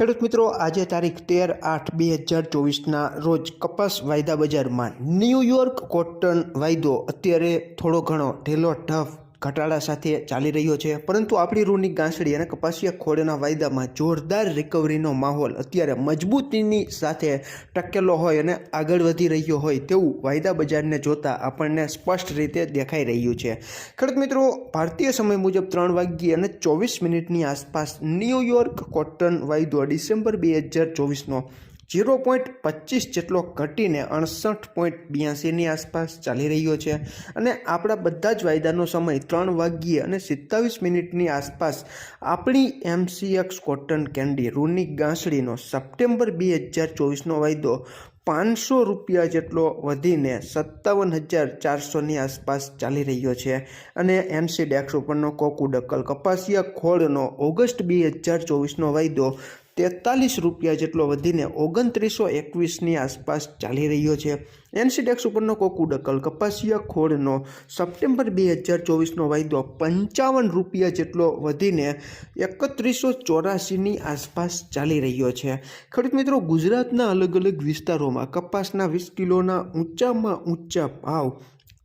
ખેડૂત મિત્રો, આજે તારીખ તેર આઠ બે હજાર ચોવીસના રોજ કપાસ વાયદા બજારમાં ન્યૂયોર્ક કોટન વાયદો અત્યારે થોડો ઘણો ઢેલો, ઢફ ઘટાડા સાથે ચાલી રહ્યો છે. પરંતુ આપણી રૂની ગાંસડી અને કપાસિયા ખોળના વાયદામાં જોરદાર રિકવરીનો માહોલ અત્યારે મજબૂતીની સાથે ટકેલો હોય અને આગળ વધી રહ્યો હોય તેવું વાયદા બજારને જોતા આપણને સ્પષ્ટ રીતે દેખાઈ રહ્યું છે. ખેડૂત મિત્રો, ભારતીય સમય મુજબ ત્રણ વાગ્યે અને ચોવીસ મિનિટની આસપાસ ન્યૂયોર્ક કોટન વાયદો ડિસેમ્બર બે હજાર ચોવીસનો ઝીરો પોઈન્ટ પચીસ જેટલો ઘટીને અડસઠ પોઈન્ટ બ્યાસીની આસપાસ ચાલી રહ્યો છે અને આપણા બધા જ વાયદાનો સમય ત્રણ વાગ્યે અને સિત્તાવીસ મિનિટની આસપાસ આપણી એમસીએક્સ કોટન કેન્ડી રૂની ગાંસડીનો સપ્ટેમ્બર બે હજાર ચોવીસનો વાયદો પાંચસો રૂપિયા જેટલો વધીને સત્તાવન હજાર ચારસોની આસપાસ ચાલી રહ્યો છે અને એમસી ડેક્સ ઉપરનો કોકુડકલ કપાસિયા ખોળનો ઓગસ્ટ બે હજાર ચોવીસનો વાયદો તેતાલીસ રૂપિયા જેટલો વધીને ઓગણત્રીસો એકવીસની આસપાસ ચાલી રહ્યો છે. એનસીડેક્સ ઉપરનો કોકુડકલ કપાસિયા ખોળનો સપ્ટેમ્બર બે હજાર ચોવીસનો વાયદો પંચાવન રૂપિયા જેટલો વધીને એકત્રીસો ચોરાસીની આસપાસ ચાલી રહ્યો છે. ખેડૂત મિત્રો, ગુજરાતના અલગ અલગ વિસ્તારોમાં કપાસના વીસ કિલોના ઊંચામાં ઊંચા ભાવ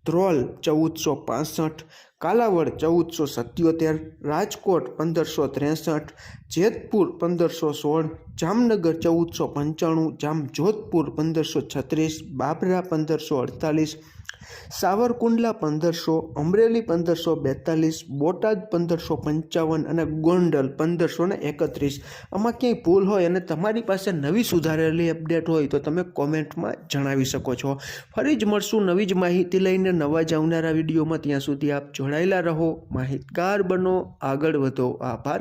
ધ્રોલ ચૌદસો પાસઠ, કાલાવડ ચૌદસો સત્યોતેર, રાજકોટ પંદરસો ત્રેસઠ, જેતપુર પંદરસો સોળ, જામનગર ચૌદસો પંચાણું, જામજોધપુર પંદરસો છત્રીસ, બાબરા પંદરસો અડતાલીસ સાવરકુંડલા પંદરસો, અમરેલી પંદરસો બેતાલીસ, બોટાદ પંદરસો પંચાવન અને ગોંડલ પંદરસો ને એકત્રીસ. આમાં ક્યાંય ભૂલ હોય અને તમારી પાસે નવી સુધારેલી અપડેટ હોય તો તમે કોમેન્ટમાં જણાવી શકો છો. ફરી જ મળશું નવી જ માહિતી લઈને નવા જ આવનારા વિડીયોમાં. ત્યાં સુધી આપ જોડાયેલા રહો. માહિતગાર બનો. આગળ વધો. આભાર.